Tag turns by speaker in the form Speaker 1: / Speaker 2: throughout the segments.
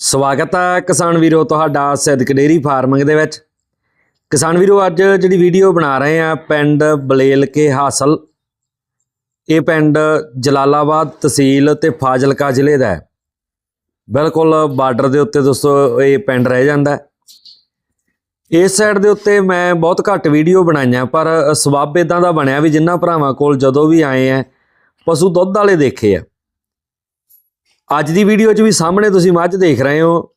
Speaker 1: ਸਵਾਗਤ ਹੈ ਕਿਸਾਨ ਵੀਰੋ ਤੁਹਾਡਾ ਸਿੱਧਕ ਡੇਰੀ ਫਾਰਮਿੰਗ ਦੇ ਵਿੱਚ। ਕਿਸਾਨ ਵੀਰੋ, ਅੱਜ ਜਿਹੜੀ ਵੀਡੀਓ ਬਣਾ ਰਹੇ ਆ ਪਿੰਡ ਬਲੇਲ ਕੇ ਹਾਸਲ, ਇਹ ਪਿੰਡ ਜਲਾਲਾਬਾਦ ਤਹਿਸੀਲ ਤੇ ਫਾਜ਼ਿਲਕਾ ਜ਼ਿਲ੍ਹੇ ਦਾ ਹੈ। ਬਿਲਕੁਲ ਬਾਰਡਰ ਦੇ ਉੱਤੇ ਦੋਸਤੋ ਇਹ ਪਿੰਡ ਰਹਿ ਜਾਂਦਾ ਇਸ ਸਾਈਡ ਦੇ ਉੱਤੇ ਮੈਂ ਬਹੁਤ ਘੱਟ ਵੀਡੀਓ ਬਣਾਈਆਂ, ਪਰ ਸਬੱਬ ਇਦਾਂ ਦਾ ਬਣਿਆ ਵੀ ਜਿੰਨਾ ਭਰਾਵਾਂ ਕੋਲ ਜਦੋਂ ਵੀ ਆਏ ਆ, ਪਸ਼ੂ ਦੁੱਧ ਵਾਲੇ ਦੇਖੇ ਆ। ਅੱਜ ਦੀ ਵੀਡੀਓ 'ਚ ਵੀ ਸਾਹਮਣੇ ਤੁਸੀਂ ਮੱਝ ਦੇਖ ਰਹੇ ਹੋ।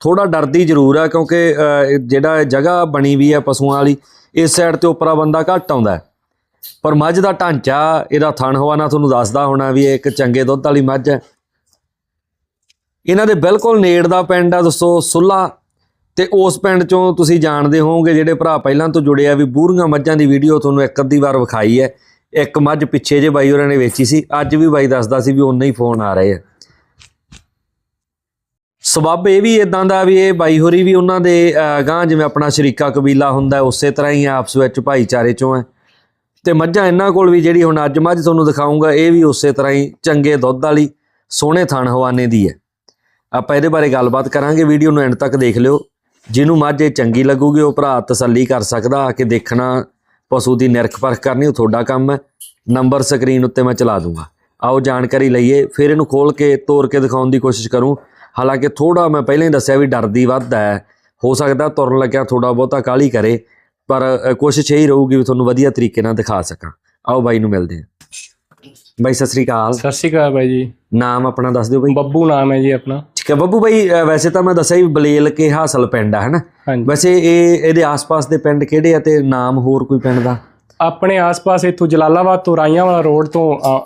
Speaker 1: ਥੋੜਾ ਡਰਦੀ ਜ਼ਰੂਰ ਆ ਕਿਉਂਕਿ ਅਹ, ਜਿਹੜਾ ਜਗ੍ਹਾ ਬਣੀ ਵੀ ਹੈ ਪਸ਼ੂਆਂ ਵਾਲੀ ਇਸ ਸਾਈਡ ਤੇ ਉੱਪਰਾ ਬੰਦਾ ਘੱਟ ਆਉਂਦਾ ਪਰ ਮੱਝ ਦਾ ਢਾਂਚਾ ਇਹਦਾ ਥਣ ਹਵਾਨਾ ਤੁਹਾਨੂੰ ਦੱਸਦਾ ਹੋਣਾ ਵੀ ਇਹ ਇੱਕ ਚੰਗੇ ਦੁੱਧ ਵਾਲੀ ਮੱਝ ਹੈ। ਇਹਨਾਂ ਦੇ ਬਿਲਕੁਲ ਨੇੜ ਦਾ ਪਿੰਡ ਆ ਦੋਸਤੋ ਸੁੱਲਾ। ਤੇ ਉਸ ਪਿੰਡ ਚੋਂ ਤੁਸੀਂ ਜਾਣਦੇ ਹੋਵੋਗੇ ਜਿਹੜੇ ਭਰਾ ਪਹਿਲਾਂ ਤੋਂ ਜੁੜੇ ਆ ਵੀ ਬੂਰੀਆਂ ਮੱਝਾਂ ਦੀ ਵੀਡੀਓ ਤੁਹਾਨੂੰ ਇੱਕ ਅੱਧੀ ਵਾਰ ਵਿਖਾਈ ਹੈ। ਇੱਕ ਮੱਝ ਪਿੱਛੇ ਜੇ ਬਾਈ ਹੋਰਾਂ ਨੇ ਵੇਚੀ ਸੀ। ਅੱਜ ਵੀ ਬਾਈ ਦੱਸਦਾ ਸੀ ਵੀ ਉਨੇ ਹੀ ਫੋਨ ਆ ਰਹੇ ਆ। ਸਬੱਬ ਇਹ ਵੀ ਇਦਾਂ ਦਾ ਵੀ ਇਹ ਬਾਈ ਹੋਰੀ ਵੀ ਉਹਨਾਂ ਦੇ ਅਹ, ਜਿਵੇਂ ਆਪਣਾ ਸ਼ਰੀਕਾ ਕਬੀਲਾ ਹੁੰਦਾ ਉਸੇ ਤਰ੍ਹਾਂ ਹੀ ਆਪਸ ਵਿੱਚ ਭਾਈਚਾਰੇ ਚੋਂ ਹੈ। ਤੇ ਮੱਝਾਂ ਇਹਨਾਂ ਕੋਲ ਵੀ ਜਿਹੜੀ ਹੁਣ ਅੱਜ ਮੱਝ ਤੁਹਾਨੂੰ ਦਿਖਾਉਂਗਾ ਇਹ ਵੀ ਉਸੇ ਤਰ੍ਹਾਂ ਹੀ ਚੰਗੇ ਦੁੱਧ ਵਾਲੀ ਸੋਹਣੇ ਥਣ ਹਵਾਨੇ ਦੀ ਹੈ। ਆਪਾਂ ਇਹਦੇ ਬਾਰੇ ਗੱਲਬਾਤ ਕਰਾਂਗੇ ਵੀਡੀਓ ਨੂੰ ਐਂਡ ਤੱਕ ਦੇਖ ਲਿਓ। ਜਿਹਨੂੰ ਮੱਝ ਇਹ ਚੰਗੀ ਲੱਗੂਗੀ ਉਹ ਭਰਾ ਤਸੱਲੀ ਕਰ ਸਕਦਾ ਆ ਕੇ ਦੇਖਣਾ ਪਸ਼ੂ ਦੀ ਨਿਰਖ ਪਰਖ ਕਰਨੀ ਉਹ ਤੁਹਾਡਾ ਕੰਮ ਹੈ। ਨੰਬਰ ਸਕਰੀਨ ਉੱਤੇ ਮੈਂ ਚਲਾ ਦੂੰਗਾ। ਆਓ ਜਾਣਕਾਰੀ ਲਈਏ ਫਿਰ ਇਹਨੂੰ ਖੋਲ ਕੇ ਤੋੜ ਕੇ ਦਿਖਾਉਣ ਦੀ ਕੋਸ਼ਿਸ਼ ਕਰੂੰ। ਹਾਲਾਂਕਿ ਥੋੜਾ ਮੈਂ ਪਹਿਲਾਂ ਹੀ ਦੱਸਿਆ ਵੀ ਡਰਦੀ ਵੱਧ ਹੈ। ਹੋ ਸਕਦਾ ਤੁਰਨ ਲੱਗਿਆ ਥੋੜਾ ਬਹੁਤਾ ਕਾਲੀ ਕਰੇ ਪਰ ਕੋਸ਼ਿਸ਼ ਇਹੀ ਰਹੂਗੀ ਵੀ ਤੁਹਾਨੂੰ ਵਧੀਆ ਤਰੀਕੇ ਨਾਲ ਦਿਖਾ ਸਕਾਂ। ਆਓ ਬਾਈ ਨੂੰ ਮਿਲਦੇ ਹਾਂ। ਬਾਈ ਸਤਿ ਸ੍ਰੀ ਅਕਾਲ।
Speaker 2: ਸਤਿ ਸ਼੍ਰੀ ਅਕਾਲ ਬਾਈ ਜੀ।
Speaker 1: ਨਾਮ ਆਪਣਾ ਦੱਸ ਦਿਓ ਬਾਈ।
Speaker 2: ਬੱਬੂ ਨਾਮ ਹੈ ਜੀ ਆਪਣਾ।
Speaker 1: ਠੀਕ ਹੈ ਬੱਬੂ ਬਾਈ ਵੈਸੇ ਤਾਂ ਮੈਂ ਦੱਸਿਆ ਵੀ ਬਲੇਲ ਕੇ ਹਾਸਲ ਪਿੰਡ ਆ ਹਨਾ? ਵੈਸੇ ਇਹ ਇਹਦੇ ਆਸ-ਪਾਸ ਦੇ ਪਿੰਡ ਕਿਹੜੇ ਆ ਤੇ ਨਾਮ ਹੋਰ ਕੋਈ ਪਿੰਡ ਦਾ?
Speaker 2: ਆਪਣੇ ਆਸ-ਪਾਸ ਇੱਥੋਂ ਜਲਾਲਾਬਾਦ ਤੋਂ ਰਾਈਆਂ ਵਾਲਾ ਰੋਡ ਤੋਂ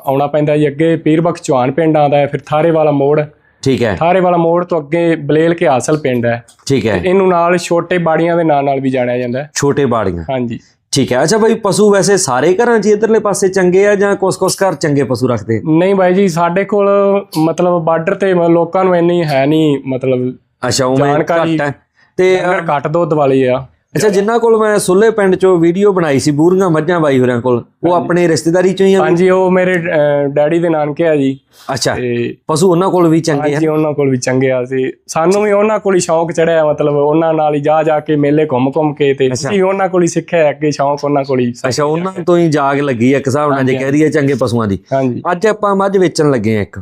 Speaker 2: ਆਉਣਾ ਪੈਂਦਾ ਜੀ। ਅੱਗੇ ਪੀਰਬਖਸ਼ ਚੌਹਾਨ ਪਿੰਡ ਆਉਂਦਾ ਹੈ ਫਿਰ ਥਾਰੇ ਵਾਲਾ ਮੋੜ
Speaker 1: ਠੀਕ ਹੈ।
Speaker 2: ਥਾਰੇ ਵਾਲਾ ਮੋੜ ਤੋਂ ਅੱਗੇ ਬਲੇਲ ਕੇ ਹਾਸਲ ਪਿੰਡ ਹੈ।
Speaker 1: ਠੀਕ ਹੈ।
Speaker 2: ਇਹਨੂੰ ਨਾਲ ਛੋਟੇ ਬਾੜੀਆਂ ਦੇ ਨਾਂ ਨਾਲ ਵੀ ਜਾਣਿਆ ਜਾਂਦਾ ਹੈ।
Speaker 1: ਛੋਟੇ ਬਾੜੀਆਂ।
Speaker 2: ਹਾਂਜੀ।
Speaker 1: ਠੀਕ ਹੈ। ਅੱਛਾ ਬਾਈ ਪਸ਼ੂ ਵੈਸੇ ਸਾਰੇ ਘਰਾਂ 'ਚ ਇਧਰਲੇ ਪਾਸੇ ਚੰਗੇ ਆ ਜਾਂ ਕੁਛ-ਕੁਛ ਘਰ ਚੰਗੇ ਪਸ਼ੂ ਰੱਖਦੇ?
Speaker 2: ਨਹੀਂ ਬਾਈ ਜੀ ਸਾਡੇ ਕੋਲ ਮਤਲਬ ਬਾਰਡਰ ਤੇ ਲੋਕਾਂ ਨੂੰ ਇੰਨੀ ਹੈ ਨਹੀਂ ਮਤਲਬ
Speaker 1: ਅੱਛਾ ਉਵੇਂ
Speaker 2: ਜਾਣਕਾਰੀ-
Speaker 1: ਘੱਟ ਹੈ। ਤੇ
Speaker 2: ਘੱਟ ਦੁੱਧ ਵਾਲੀ ਆ।
Speaker 1: ਅੱਛਾ ਜਿੰਨਾ ਕੋਲ ਮੈਂ ਸੁੱਲੇ ਪਿੰਡ 'ਚੋਂ ਵੀਡੀਓ ਬਣਾਈ ਸੀ ਬੂਰੀਆਂ ਮੱਝਾਂ ਬਾਈ ਹੋਰਾਂ ਕੋਲ ਉਹ ਆਪਣੇ ਰਿਸ਼ਤੇਦਾਰੀ 'ਚੋਂ ਹੀ ਆ?
Speaker 2: ਹਾਂਜੀ ਉਹ ਮੇਰੇ ਡੈਡੀ ਦੇ ਨਾਨਕੇ ਆ ਜੀ।
Speaker 1: ਅੱਛਾ
Speaker 2: ਤੇ
Speaker 1: ਪਸ਼ੂ ਉਹਨਾਂ ਕੋਲ ਵੀ ਚੰਗੇ ਆ?
Speaker 2: ਹਾਂਜੀ ਉਹਨਾਂ ਕੋਲ ਵੀ ਚੰਗੇ ਆ ਸੀ। ਸਾਨੂੰ ਵੀ ਉਹਨਾਂ ਕੋਲ ਹੀ ਸ਼ੌਂਕ ਚੜਿਆ ਮਤਲਬ ਉਹਨਾਂ ਨਾਲ ਹੀ ਜਾ ਜਾ ਕੇ ਮੇਲੇ ਘੁੰਮ ਘੁੰਮ ਕੇ ਤੇ ਅਸੀਂ ਉਹਨਾਂ ਕੋਲ ਹੀ ਸਿੱਖਿਆ ਅੱਗੇ ਸ਼ੌਂਕ ਉਹਨਾਂ ਕੋਲ ਹੀ
Speaker 1: ਅੱਛਾ ਉਹਨਾਂ ਤੋਂ ਹੀ ਜਾਗ ਲੱਗੀ ਆ ਇੱਕ ਹਿਸਾਬ ਨਾਲ ਜੇ ਕਹਿ ਦਈਏ ਚੰਗੇ ਪਸ਼ੂਆਂ ਦੀ।
Speaker 2: ਹਾਂਜੀ।
Speaker 1: ਅੱਜ ਆਪਾਂ ਮੱਝ ਵੇਚਣ ਲੱਗੇ ਆ ਇੱਕ।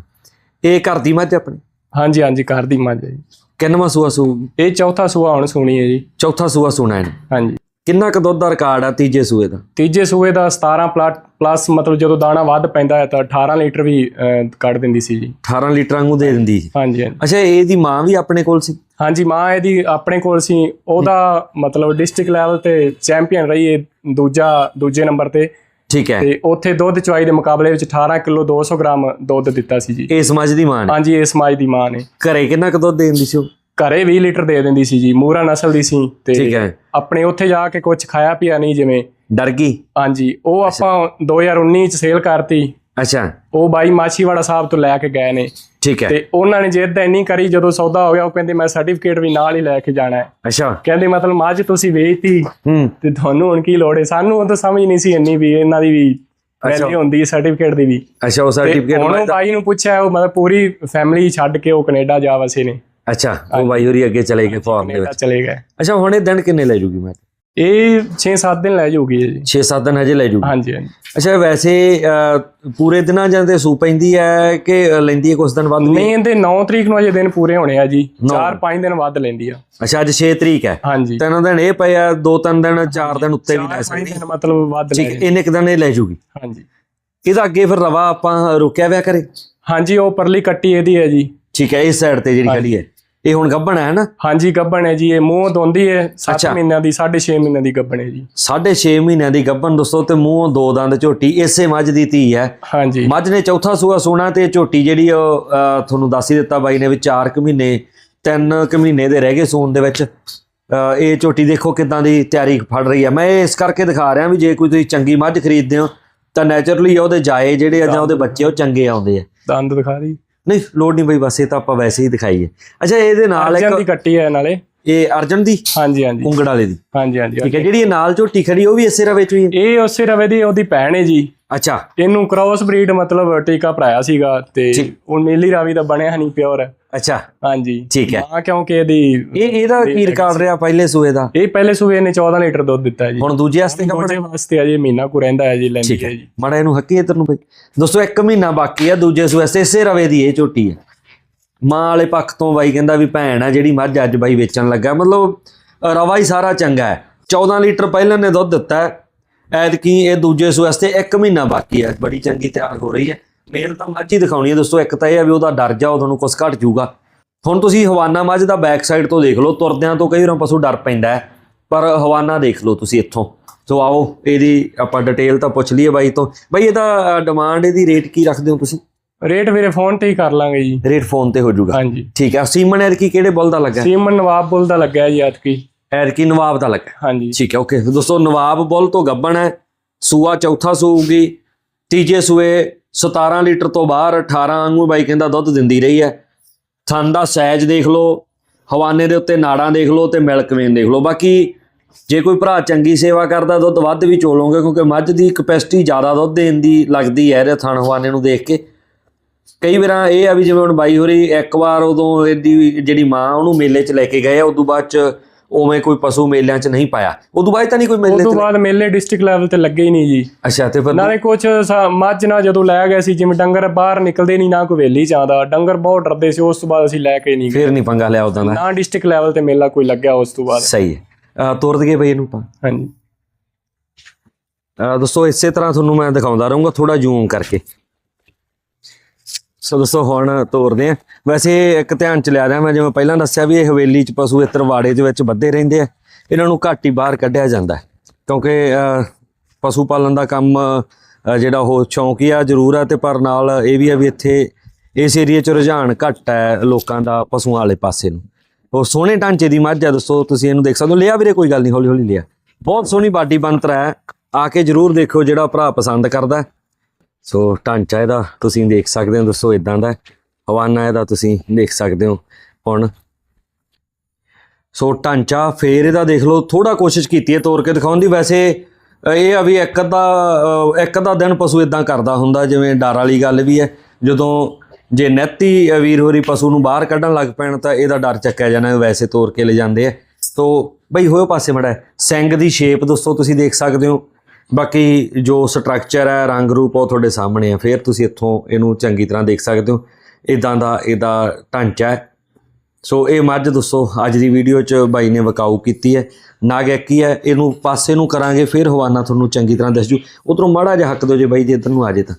Speaker 1: ਇਹ ਘਰ ਦੀ ਮੱਝ ਆਪਣੀ?
Speaker 2: ਹਾਂਜੀ ਹਾਂਜੀ ਘਰ ਦੀ ਮੱਝ ਹੈ ਜੀ
Speaker 1: ਕਿੰਨਵਾਂ ਸੂਆ ਸੂਗੀ
Speaker 2: ਇਹ ਚੌਥਾ ਸੂਆ ਹੁਣ ਸੁਣੀ ਹੈ ਜੀ।
Speaker 1: ਚੌਥਾ ਸੂਆ ਸੁਣਾ ਇਹਨੇ।
Speaker 2: ਹਾਂਜੀ।
Speaker 1: ਕਿੰਨਾ ਕੁ ਦੁੱਧ ਦਾ ਰਿਕਾਰਡ ਆ ਤੀਜੇ ਸੂਏ ਦਾ?
Speaker 2: ਤੀਜੇ ਸੂਏ ਦਾ 17 ਪਲੱਸ ਪਲੱਸ ਮਤਲਬ ਜਦੋਂ ਦਾਣਾ ਵੱਧ ਪੈਂਦਾ ਹੈ ਤਾਂ 18 ਲੀਟਰ ਵੀ ਅਹ, ਕੱਢ ਦਿੰਦੀ ਸੀ ਜੀ।
Speaker 1: 18 ਲੀਟਰਾਂ ਨੂੰ ਦੇ ਦਿੰਦੀ ਸੀ।
Speaker 2: ਹਾਂਜੀ ਹਾਂਜੀ।
Speaker 1: ਅੱਛਾ ਇਹਦੀ ਮਾਂ ਵੀ ਆਪਣੇ ਕੋਲ ਸੀ?
Speaker 2: ਹਾਂਜੀ ਮਾਂ ਇਹਦੀ ਆਪਣੇ ਕੋਲ ਸੀ। ਉਹਦਾ ਮਤਲਬ ਡਿਸਟ੍ਰਿਕਟ ਲੈਵਲ ਤੇ ਚੈਂਪੀਅਨ ਰਹੀ ਹੈ ਦੂਜਾ ਦੂਜੇ ਨੰਬਰ ਤੇ।
Speaker 1: ਠੀਕ ਹੈ।
Speaker 2: ਤੇ ਉੱਥੇ ਦੁੱਧ ਚੁਆਈ ਦੇ ਮੁਕਾਬਲੇ ਵਿੱਚ 18 ਕਿਲੋ 200 ਗ੍ਰਾਮ ਦੁੱਧ ਦਿੱਤਾ ਸੀ ਜੀ।
Speaker 1: ਇਸ ਮੱਝ ਦੀ ਮਾਂ ਨੇ?
Speaker 2: ਹਾਂਜੀ ਇਸ ਮਾਈ ਦੀ ਮਾਂ ਨੇ।
Speaker 1: ਘਰੇ ਕਿੰਨਾ ਕੁ ਦੁੱਧ ਦਿੰਦੀ ਸੀ ਉਹ?
Speaker 2: ਘਰੇ 20 ਲੀਟਰ ਦੇ ਦਿੰਦੀ ਸੀ ਜੀ ਮੂਰਾ ਨਸਲ ਦੀ ਸੀ
Speaker 1: ਠੀਕ
Speaker 2: ਤੇ
Speaker 1: ਹੈ।
Speaker 2: ਆਪਣੇ ਉੱਥੇ ਜਾ ਕੇ ਕੁਝ ਖਾਇਆ ਪੀਆ ਨਹੀਂ ਜਿਵੇਂ
Speaker 1: ਡਰ ਗਈ?
Speaker 2: ਹਾਂਜੀ ਉਹ ਆਪਾਂ 2019 ਚ ਸੇਲ ਕਰਤੀ।
Speaker 1: ਅੱਛਾ।
Speaker 2: ਉਹ ਬਾਈ ਮਾਛੀਵਾੜਾ ਸਾਹਿਬ ਤੋਂ ਲੈ ਕੇ ਗਏ ਨੇ।
Speaker 1: ਠੀਕ ਹੈ।
Speaker 2: ਤੇ ਉਹਨਾਂ ਨੇ ਜਿੱਦ ਇੰਨੀ ਕਰੀ ਜਦੋਂ ਸੌਦਾ ਹੋ ਗਿਆ ਉਹ ਕਹਿੰਦੇ ਮੈਂ ਸਰਟੀਫਿਕੇਟ ਵੀ ਨਾਲ ਹੀ ਲੈ ਕੇ ਜਾਣਾ ਹੈ।
Speaker 1: ਅੱਛਾ।
Speaker 2: ਕਹਿੰਦੇ ਮਤਲਬ ਮੱਝ ਤੁਸੀਂ ਵੇਚਤੀ
Speaker 1: ਹੂੰ।
Speaker 2: ਤੇ ਤੁਹਾਨੂੰ ਹੁਣ ਕੀ ਲੋੜ ਹੈ? ਸਾਨੂੰ ਉਹ ਤਾਂ ਸਮਝ ਨਹੀਂ ਸੀ ਇੰਨੀ ਵੀ ਇਹਨਾਂ ਦੀ ਵੀ ਵੈਲਿਊ ਹੁੰਦੀ ਹੈ ਸਰਟੀਫਿਕੇਟ ਦੀ ਵੀ।
Speaker 1: ਅੱਛਾ ਉਹ ਸਰਟੀਫਿਕੇਟ
Speaker 2: ਹੁਣ ਉਹ ਬਾਈ ਨੂੰ ਪੁੱਛਿਆ ਉਹ ਮਤਲਬ ਪੂਰੀ ਫੈਮਿਲੀ ਛੱਡ ਕੇ ਉਹ ਕੈਨੇਡਾ ਜਾ ਵਸੇ ਨੇ।
Speaker 1: ਅੱਛਾ ਉਹ ਬਾਈ ਹੋਰੀ ਅੱਗੇ ਚਲੇ ਗਏ ਫਾਰਮ ਦੇ ਵਿੱਚ।
Speaker 2: ਚਲੇ ਗਏ।
Speaker 1: ਅੱਛਾ ਹੁਣ ਇਹ ਦਿਨ ਕਿੰਨੇ ਲੈ ਜੂਗੀ ਮੈਂ?
Speaker 2: ਇਹ 6-7 ਦਿਨ ਲੈ ਜਾਊਗੀ ਇਹ ਜੀ।
Speaker 1: 6-7 ਦਿਨ ਹਜੇ ਲੈ ਜੂਗੀ
Speaker 2: ਹਾਂਜੀ ਹਾਂਜੀ।
Speaker 1: ਅੱਛਾ ਵੈਸੇ ਪੂਰੇ ਦਿਨਾਂ ਜਾਂਦੇ ਸੂ ਪੈਂਦੀ ਹੈ ਕਿ ਲੈਂਦੀ ਹੈ ਕੁਝ ਦਿਨ ਵੀ?
Speaker 2: ਨਹੀਂ ਇਹਦੇ 9 ਤਰੀਕ ਨੂੰ ਅਜੇ ਦਿਨ ਪੂਰੇ ਹੋਣੇ ਆ ਜੀ। 4-5 ਦਿਨ ਵੱਧ ਲੈਂਦੀ ਆ।
Speaker 1: ਅੱਛਾ ਅੱਜ 6 ਤਰੀਕ ਹੈ।
Speaker 2: ਹਾਂਜੀ।
Speaker 1: ਤਿੰਨ ਦਿਨ ਇਹ ਪਏ ਆ ਦੋ ਤਿੰਨ ਦਿਨ ਚਾਰ ਦਿਨ ਉੱਤੇ ਵੀ ਲੈ
Speaker 2: ਪੰਜ
Speaker 1: ਸਕਦੀ।
Speaker 2: ਦਿਨ ਮਤਲਬ ਵੱਧ ਲੈ
Speaker 1: ਠੀਕ ਇੰਨੇ ਕੁ ਦਿਨ ਇਹ ਲੈ ਜੂਗੀ
Speaker 2: ਹਾਂਜੀ।
Speaker 1: ਇਹਦਾ ਅੱਗੇ ਫਿਰ ਰਵਾ ਆਪਾਂ ਰੁਕਿਆ ਵਿਆ ਕਰੇ?
Speaker 2: ਹਾਂਜੀ ਉਹ ਪਰਲੀ ਕੱਟੀ ਇਹਦੀ ਹੈ ਜੀ।
Speaker 1: ਠੀਕ ਹੈ ਇਸ ਸਾਈਡ ਤੇ ਜਿਹੜੀ ਖੜੀ ਹੈ। ਇਹ ਹੁਣ ਗੱਭਣ ਹੈ ਨਾ?
Speaker 2: ਹਾਂਜੀ ਗੱਬਣ ਹੈ ਜੀ ਇਹ ਮੂੰਹ ਦੋਂਦੀ ਹੈ 7
Speaker 1: ਅੱਛਾ।
Speaker 2: ਮਹੀਨਿਆਂ ਦੀ 6.5 ਮਹੀਨਿਆਂ ਦੀ ਗੱਬਣ ਹੈ ਜੀ।
Speaker 1: 6.5 ਮਹੀਨਿਆਂ ਦੀ ਗੱਭਣ ਦੋਸਤੋ ਤੇ ਮੂੰਹੋਂ ਦੋ ਦੰਦ ਝੋਟੀ ਇਸੇ ਮੱਝ ਦੀ ਧੀ ਹੈ।
Speaker 2: ਹਾਂਜੀ।
Speaker 1: ਮੱਝ ਨੇ ਚੌਥਾ ਸੂਆ ਸੋਣਾ ਤੇ ਝੋਟੀ ਜਿਹੜੀ ਉਹ ਤੁਹਾਨੂੰ ਦੱਸ ਹੀ ਦਿੱਤਾ ਬਾਈ ਨੇ ਵੀ 4 ਕੁ ਮਹੀਨੇ 3 ਕੁ ਮਹੀਨੇ ਦੇ ਰਹਿ ਗਏ ਸੂਣ ਦੇ ਵਿੱਚ। ਇਹ ਝੋਟੀ ਦੇਖੋ ਕਿਦਾਂ ਦੀ ਤਿਆਰੀ ਫੜ ਰਹੀ ਹੈ। ਮੈਂ ਇਸ ਕਰਕੇ ਦਿਖਾ ਰਿਹਾ ਵੀ ਜੇ ਕੋਈ ਤੁਸੀਂ ਚੰਗੀ ਮੱਝ ਖਰੀਦਦੇ ਹੋ ਤਾਂ ਨੇਚਰਲੀ ਉਹਦੇ ਜਾਏ ਜਿਹੜੇ ਆ ਜਾਂ ਉਹਦੇ ਬੱਚੇ ਉਹ ਚੰਗੇ ਆਉਂਦੇ ਆ।
Speaker 2: ਦੰਦ ਦਿਖਾ ਰਹੀ
Speaker 1: ਨਹੀਂ ਲੋੜ ਨਹੀਂ ਬਈ ਬਸ ਇਹ ਤਾਂ ਆਪਾਂ ਵੈਸੇ ਹੀ ਦਿਖਾਈ ਹੈ ਅੱਛਾ ਇਹਦੇ ਨਾਲ
Speaker 2: ਅਰਜਨ ਦੀ
Speaker 1: ਇੱਕ
Speaker 2: ਕੱਟੀ ਹੈ ਨਾਲੇ।
Speaker 1: ਇਹ ਅਰਜਨ ਦੀ?
Speaker 2: ਹਾਂਜੀ ਹਾਂਜੀ।
Speaker 1: ਉਂਗੜ ਵਾਲੇ ਦੀ।
Speaker 2: ਹਾਂਜੀ ਹਾਂਜੀ
Speaker 1: ਠੀਕ ਹੈ ਜਿਹੜੀ ਇਹ ਨਾਲ ਝੋਟੀ ਖੜੀ ਉਹ ਵੀ ਇਸੇ ਰਵੇ ਚ ਹੀ ਹੈ?
Speaker 2: ਇਹ ਉਸੇ ਰਵੇ ਦੀ ਉਹਦੀ ਭੈਣ ਹੈ ਜੀ।
Speaker 1: ਅੱਛਾ।
Speaker 2: ਇਹਨੂੰ ਕ੍ਰਾਸ ਬਰੀਡ ਮਤਲਬ ਟੀਕਾ ਭਰਾਇਆ ਸੀਗਾ ਤੇ
Speaker 1: ਠੀਕ।
Speaker 2: ਉਹ ਨੀਲੀ ਰਾਵੀ ਦਾ ਬਣਿਆ ਨਹੀਂ ਪਿਓਰ
Speaker 1: ਅੱਛਾ।
Speaker 2: ਹਾਂਜੀ।
Speaker 1: ਠੀਕ ਹੈ।
Speaker 2: ਹਾਂ ਕਿਉਂਕਿ ਇਹਦੀ
Speaker 1: ਇਹ ਇਹਦਾ ਕੀ ਰਿਕਾਰਡ ਰਿਹਾ ਪਹਿਲੇ ਸੂਏ ਦਾ?
Speaker 2: ਇਹ ਪਹਿਲੇ ਸੂਏ ਨੇ 14 ਲੀਟਰ ਦੁੱਧ ਦਿੱਤਾ ਹੈ ਜੀ।
Speaker 1: ਹੁਣ ਦੂਜੇ ਵਾਸਤੇ ਕੱਪੜੇ?
Speaker 2: ਵਾਸਤੇ ਅਜੇ ਮਹੀਨਾ ਕੁ ਰਹਿੰਦਾ ਹੈ ਜੀ ਲੈਂਦੀ
Speaker 1: ਠੀਕ
Speaker 2: ਹੈ।
Speaker 1: ਹੈ
Speaker 2: ਜੀ।
Speaker 1: ਮਾੜਾ ਇਹਨੂੰ ਹੱਕੀ ਇੱਧਰ ਨੂੰ ਬਈ। ਦੋਸਤੋ ਇੱਕ ਮਹੀਨਾ ਬਾਕੀ ਆ ਦੂਜੇ ਸੂਏ ਵਾਸਤੇ। ਇਸੇ ਰਵੇ ਦੀ ਇਹ ਝੋਟੀ ਹੈ। ਮਾਂ ਵਾਲੇ ਪੱਖ ਤੋਂ ਬਾਈ ਕਹਿੰਦਾ ਵੀ ਭੈਣ ਆ ਜਿਹੜੀ ਮੱਝ ਅੱਜ ਬਾਈ ਵੇਚਣ ਲੱਗਾ। ਮਤਲਬ ਅ, ਰਵਾ ਹੀ ਸਾਰਾ ਚੰਗਾ ਹੈ। 14 ਲੀਟਰ ਪਹਿਲਾਂ ਨੇ ਦੁੱਧ ਦਿੱਤਾ ਹੈ। ਐਤਕੀ ਇਹ ਦੂਜੇ ਸੂਏ ਵਾਸਤੇ ਇੱਕ ਮਹੀਨਾ ਬਾਕੀ ਹੈ ਬੜੀ ਚੰਗੀ ਤਿਆਰ ਹੋ ਰਹੀ ਹੈ। ਮੇਰ ਤਾਂ ਮੱਝ ਹੀ ਦਿਖਾਉਣੀ ਹੈ ਦੋਸਤੋ ਇੱਕ ਤਾਂ ਇਹ ਆ ਵੀ ਉਹਦਾ ਡਰ ਜਾ ਉਹ ਤੁਹਾਨੂੰ ਕੁਛ ਘਟ ਜਾਊਗਾ। ਹੁਣ ਤੁਸੀਂ ਹਵਾਨਾ ਮੱਝ ਦਾ ਬੈਕ ਸਾਈਡ ਤੋਂ ਦੇਖ ਲਓ ਤੁਰਦਿਆਂ ਤੋਂ ਕਈ ਵਾਰ ਪਸ਼ੂ ਡਰ ਪੈਂਦਾ ਹੈ ਪਰ ਹਵਾਨਾ ਦੇਖ ਲਓ ਤੁਸੀਂ ਇੱਥੋਂ। ਸੋ ਆਓ ਇਹਦੀ ਆਪਾਂ ਡਿਟੇਲ ਤਾਂ ਪੁੱਛ ਲਈਏ ਬਾਈ ਤੋਂ। ਬਾਈ ਇਹਦਾ ਡਿਮਾਂਡ ਇਹਦੀ ਰੇਟ ਕੀ ਰੱਖਦੇ ਹੋ ਤੁਸੀਂ?
Speaker 2: ਰੇਟ ਵੀਰੇ ਫੋਨ ਤੇ ਹੀ ਕਰ ਲਾਂਗੇ ਜੀ।
Speaker 1: ਰੇਟ ਫੋਨ ਤੇ ਹੋ ਜਾਊਗਾ।
Speaker 2: ਹਾਂਜੀ।
Speaker 1: ਠੀਕ ਹੈ ਸੀਮਨ ਐਰ ਕੀ ਕਿਹੜੇ ਬੁੱਲ ਦਾ ਲੱਗਾ?
Speaker 2: ਸੀਮਨ ਨਵਾਬ ਬੁੱਲ ਦਾ ਲੱਗਿਆ ਜੀ ਐਤਕੀ।
Speaker 1: ਐਰ ਕੀ ਨਵਾਬ ਦਾ ਲੱਗਾ।
Speaker 2: ਹਾਂਜੀ।
Speaker 1: ਠੀਕ ਹੈ ਓਕੇ ਦੋਸਤੋ ਨਵਾਬ ਬੁੱਲ ਤੋਂ ਗੱਬਣ ਹੈ। ਸੂਆ ਚੌਥਾ ਸੂਗੀ ਤੀਜੇ ਸੂਏ 17 ਲੀਟਰ ਤੋਂ ਬਾਹਰ 18 ਵਾਂਗੂ ਬਾਈ ਕਹਿੰਦਾ ਦੁੱਧ ਦਿੰਦੀ ਰਹੀ ਹੈ। ਥਣ ਦਾ ਸਾਈਜ਼ ਦੇਖ ਲਓ ਹਵਾਨੇ ਦੇ ਉੱਤੇ ਨਾੜਾਂ ਦੇਖ ਲਓ ਤੇ ਮਿਲਕ ਵੇਨ ਦੇਖ ਲਓ। ਬਾਕੀ ਜੇ ਕੋਈ ਭਰਾ ਚੰਗੀ ਸੇਵਾ ਕਰਦਾ ਦੁੱਧ ਵੱਧ ਵੀ ਚੋਲੋਗੇ ਕਿਉਂਕਿ ਮੱਝ ਦੀ ਕਪੈਸਿਟੀ ਜ਼ਿਆਦਾ ਦੁੱਧ ਦੇਣ ਦੀ ਲੱਗਦੀ ਹੈ ਇਹਦੇ ਥਣ ਹਵਾਨੇ ਨੂੰ ਦੇਖ ਕੇ। ਕਈ ਵਾਰਾਂ ਇਹ ਆ ਵੀ ਜਿਵੇਂ ਹੁਣ ਬਾਈ ਹੋਰੀ ਇੱਕ ਵਾਰ ਉਦੋਂ ਇਹਦੀ ਜਿਹੜੀ ਮਾਂ ਉਹਨੂੰ ਮੇਲੇ 'ਚ ਲੈ ਕੇ ਗਏ ਆ ਉਦੋਂ ਬਾਅਦ 'ਚ ਉਵੇਂ ਕੋਈ ਪਸ਼ੂ ਮੇਲਿਆਂ 'ਚ ਨਹੀਂ ਪਾਇਆ। ਉਦੋਂ ਬਾਅਦ ਤਾਂ ਨਹੀਂ ਕੋਈ
Speaker 2: ਉਸ
Speaker 1: ਮੇਲੇ
Speaker 2: ਤੋਂ
Speaker 1: 'ਚ
Speaker 2: ਬਾਅਦ ਮੇਲੇ ਡਿਸਟ੍ਰਿਕਟ ਲੈਵਲ ਤੇ ਲੱਗੇ ਹੀ ਨਹੀਂ ਜੀ।
Speaker 1: ਅੱਛਾ ਤੇ ਫਿਰ
Speaker 2: ਨਾਲੇ ਕੁਝ ਮੱਝ ਨਾ ਜਦੋਂ ਲੈ ਗਏ ਸੀ ਜਿਵੇਂ ਡੰਗਰ ਬਾਹਰ ਨਿਕਲਦੇ ਨਹੀਂ ਨਾ ਕੋਈ ਵੇਲੀ ਆਉਂਦਾ। ਡੰਗਰ ਬਹੁਤ ਡਰਦੇ ਸੀ ਉਸ ਤੋਂ ਬਾਅਦ ਅਸੀਂ ਲੈ ਕੇ ਨਹੀਂ ਗਏ।
Speaker 1: ਫਿਰ ਨਹੀਂ ਪੰਗਾ ਲਿਆ ਉਦਾਂ ਦਾ।
Speaker 2: ਨਾ ਡਿਸਟ੍ਰਿਕਟ ਲੈਵਲ ਤੇ ਮੇਲਾ ਕੋਈ ਲੱਗਿਆ ਉਸ ਤੋਂ ਬਾਅਦ।
Speaker 1: ਸਹੀ ਹੈ। ਅਹ ਤੋਰ ਦਈਏ ਬਈ ਇਹਨੂੰ ਆਪਾਂ।
Speaker 2: ਹਾਂਜੀ।
Speaker 1: ਦੋਸਤੋ ਇਸੇ ਤਰ੍ਹਾਂ ਤੁਹਾਨੂੰ ਮੈਂ ਦਿਖਾਉਂਦਾ ਰਹੂੰਗਾ ਥੋੜਾ ਜ਼ੂਮ ਕਰਕੇ। ਸੋ ਦੋਸਤੋ ਹੁਣ ਤੋਰਦੇ ਆ। ਵੈਸੇ ਇੱਕ ਧਿਆਨ ਚ ਲਿਆ ਰਿਹਾ ਮੈਂ, ਜਿਵੇਂ ਪਹਿਲਾਂ ਦੱਸਿਆ ਵੀ ਇਹ ਹਵੇਲੀ ਚ ਪਸ਼ੂ ਇਤਰ ਵਾੜੇ ਦੇ ਵਿੱਚ ਬੱਧੇ ਰਹਿੰਦੇ ਆ, ਇਹਨਾਂ ਨੂੰ ਘੱਟ ਹੀ ਬਾਹਰ ਕੱਢਿਆ ਜਾਂਦਾ ਕਿਉਂਕਿ ਪਸ਼ੂ ਪਾਲਣ ਦਾ ਕੰਮ ਜਿਹੜਾ ਉਹ ਸ਼ੌਂਕੀ ਆ, ਜ਼ਰੂਰ ਆ ਤੇ ਪਰ ਨਾਲ ਇਹ ਵੀ ਆ ਵੀ ਇੱਥੇ ਇਸ ਏਰੀਏ ਚ ਰੁਝਾਨ ਘੱਟ ਹੈ ਲੋਕਾਂ ਦਾ ਪਸ਼ੂਆਂ ਵਾਲੇ ਪਾਸੇ ਨੂੰ। ਉਹ ਸੋਹਣੇ ਢਾਂਚੇ ਦੀ ਮੱਝ ਆ ਦੋਸਤੋ ਤੁਸੀਂ ਇਹਨੂੰ ਦੇਖ ਸਕਦੇ ਹੋ। ਲਿਆ ਵੀਰੇ ਕੋਈ ਗੱਲ ਨਹੀਂ ਹੌਲੀ ਹੌਲੀ ਲਿਆ। ਬਹੁਤ ਸੋਹਣੀ ਬਾਡੀ ਬਣਤਰ ਹੈ। ਆ ਕੇ ਜਰੂਰ ਦੇਖੋ ਜਿਹੜਾ ਭਰਾ ਪਸੰਦ ਕਰਦਾ ਸੋ ਢਾਂਚਾ ਇਹਦਾ ਤੁਸੀਂ ਦੇਖ ਸਕਦੇ ਹੋ ਦੋਸਤੋ ਇਦਾਂ ਦਾ ਹਵਾਨਾ ਇਹਦਾ ਤੁਸੀਂ ਦੇਖ ਸਕਦੇ ਹੋ ਹੁਣ। ਸੋ ਢਾਂਚਾ ਫੇਰ ਇਹਦਾ ਦੇਖ ਲਓ ਥੋੜਾ ਕੋਸ਼ਿਸ਼ ਕੀਤੀ ਹੈ ਤੋੜ ਕੇ ਦਿਖਾਉਣ ਦੀ। ਵੈਸੇ ਇਹ ਆ ਵੀ ਇੱਕ ਅੱਧਾ ਇੱਕ ਅੱਧਾ ਦਿਨ ਪਸ਼ੂ ਇਦਾਂ ਕਰਦਾ ਹੁੰਦਾ, ਜਿਵੇਂ ਡਰ ਵਾਲੀ ਗੱਲ ਵੀ ਹੈ। ਜਦੋਂ ਜੇ ਨੈਤੀ ਵੀਰ ਹੋਰੀ ਪਸ਼ੂ ਨੂੰ ਬਾਹਰ ਕੱਢਣ ਲੱਗ ਪੈਣ, ਤਾਂ ਇਹਦਾ ਡਰ ਚੱਕਿਆ ਜਾਣਾ ਵੈਸੇ ਤੋੜ ਕੇ ਲੈ ਜਾਂਦੇ ਆ। ਤੋ ਬਈ ਹੋਇਓ ਪਾਸੇ ਮੜਾ ਸਿੰਘ ਦੀ ਸ਼ੇਪ, ਦੋਸਤੋ, ਤੁਸੀਂ ਦੇਖ ਸਕਦੇ ਹੋ। ਬਾਕੀ ਜੋ ਸਟਰਕਚਰ ਹੈ, ਰੰਗ ਰੂਪ ਉਹ ਤੁਹਾਡੇ ਸਾਹਮਣੇ ਆ। ਫਿਰ ਤੁਸੀਂ ਇੱਥੋਂ ਇਹਨੂੰ ਚੰਗੀ ਤਰ੍ਹਾਂ ਦੇਖ ਸਕਦੇ ਹੋ। ਇਦਾਂ ਦਾ ਇਹਦਾ ਢਾਂਚਾ ਹੈ। ਸੋ ਇਹ ਮੱਝ ਦੱਸੋ, ਅੱਜ ਦੀ ਵੀਡੀਓ 'ਚ ਬਾਈ ਨੇ ਵਕਾਊ ਕੀਤੀ ਹੈ। ਨਾਗ ਕੀ ਹੈ, ਇਹਨੂੰ ਪਾਸੇ ਨੂੰ ਕਰਾਂਗੇ, ਫਿਰ ਹਵਾਨਾ ਤੁਹਾਨੂੰ ਚੰਗੀ ਤਰ੍ਹਾਂ ਦੱਸ ਜੂ। ਉਧਰੋਂ ਮਾੜਾ ਜਿਹਾ ਹੱਕ ਦਿਓ ਜੇ ਬਾਈ ਜੇ ਇੱਧਰ ਨੂੰ ਆ ਜੇ ਤਾਂ।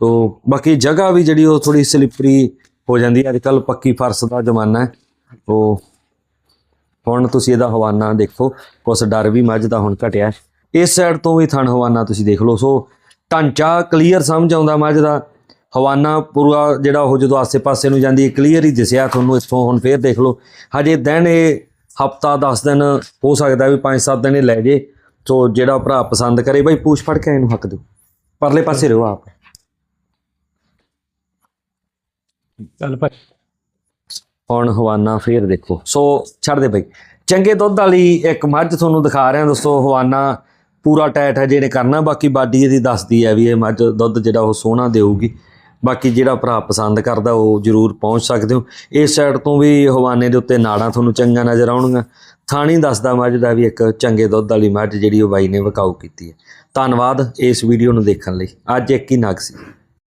Speaker 1: ਤੋ ਬਾਕੀ ਜਗ੍ਹਾ ਵੀ ਜਿਹੜੀ ਉਹ ਥੋੜੀ ਸਲਿਪਰੀ ਹੋ ਜਾਂਦੀ ਹੈ। ਅੱਜ ਕੱਲ ਪੱਕੀ ਫਰਸ਼ ਦਾ ਜ਼ਮਾਨਾ ਹੈ। ਤੋ ਹੁਣ ਤੁਸੀਂ ਇਹਦਾ ਹਵਾਨਾ ਦੇਖੋ। ਕੁਛ ਡਰ ਵੀ ਮੱਝ ਦਾ ਹੁਣ ਘਟਿਆ। ਇਸ ਸਾਈਡ ਤੋਂ ਵੀ ਥਣ ਹਵਾਨਾ ਤੁਸੀਂ ਦੇਖ ਲਓ। ਸੋ ਢਾਂਚਾ ਕਲੀਅਰ ਸਮਝ ਆਉਂਦਾ ਮੱਝ ਦਾ। ਹਵਾਨਾ ਪੂਰਾ ਜਿਹੜਾ ਉਹ ਜਦੋਂ ਆਸੇ-ਪਾਸੇ ਨੂੰ ਜਾਂਦੀ ਹੈ ਕਲੀਅਰ ਹੀ ਦਿਸਿਆ ਤੁਹਾਨੂੰ। ਇੱਥੋਂ ਹੁਣ ਫੇਰ ਦੇਖ ਲਓ। ਹਜੇ ਦਿਨ ਇਹ ਹਫਤਾ 10 ਦਿਨ ਹੋ ਸਕਦਾ ਵੀ 5-7 ਦਿਨ ਇਹ ਲੈ ਜੇ। ਸੋ ਜਿਹੜਾ ਭਰਾ ਪਸੰਦ ਕਰੇ ਬਈ ਪੂਛ ਫੜ ਕੇ ਇਹਨੂੰ ਹੱਕ ਦਿਓ। ਪਰਲੇ ਪਾਸੇ ਰਹੋ ਆਪ।
Speaker 2: ਚੱਲ ਭਾਈ।
Speaker 1: ਹੁਣ ਹਵਾਨਾ ਫੇਰ ਦੇਖੋ। ਸੋ ਛੱਡ ਦੇ ਬਈ। ਚੰਗੇ ਦੁੱਧ ਵਾਲੀ ਇੱਕ ਮੱਝ ਤੁਹਾਨੂੰ ਦਿਖਾ ਰਿਹਾ ਦੋਸਤੋ ਹਵਾਨਾ ਪੂਰਾ ਟਾਈਟ ਹੈ ਜਿਹਨੇ ਕਰਨਾ ਬਾਕੀ ਬਾਡੀ ਇਹਦੀ ਦੱਸਦੀ ਹੈ ਵੀ ਇਹ ਮੱਝ ਦੁੱਧ ਜਿਹੜਾ ਉਹ ਸੋਹਣਾ ਦੇਊਗੀ। ਬਾਕੀ ਜਿਹੜਾ ਭਰਾ ਪਸੰਦ ਕਰਦਾ, ਉਹ ਜਰੂਰ ਪਹੁੰਚ ਸਕਦੇ ਹੋ। ਇਸ ਸਾਈਡ ਤੋਂ ਵੀ ਹਵਾਨੇ ਦੇ ਉੱਤੇ ਨਾੜਾਂ ਤੁਹਾਨੂੰ ਚੰਗਾ ਨਜ਼ਰ ਆਉਣਗੀਆਂ। ਥਾਣੀ ਦੱਸਦਾ ਮੱਝ ਦਾ ਵੀ ਇੱਕ ਚੰਗੇ ਦੁੱਧ ਵਾਲੀ ਮੱਝ ਜਿਹੜੀ ਉਹ ਬਾਈ ਨੇ ਵਿਕਾਊ ਕੀਤੀ ਹੈ। ਧੰਨਵਾਦ ਇਸ ਵੀਡੀਓ ਨੂੰ ਦੇਖਣ ਲਈ। ਅੱਜ ਇੱਕ ਹੀ ਨਗ ਸੀ।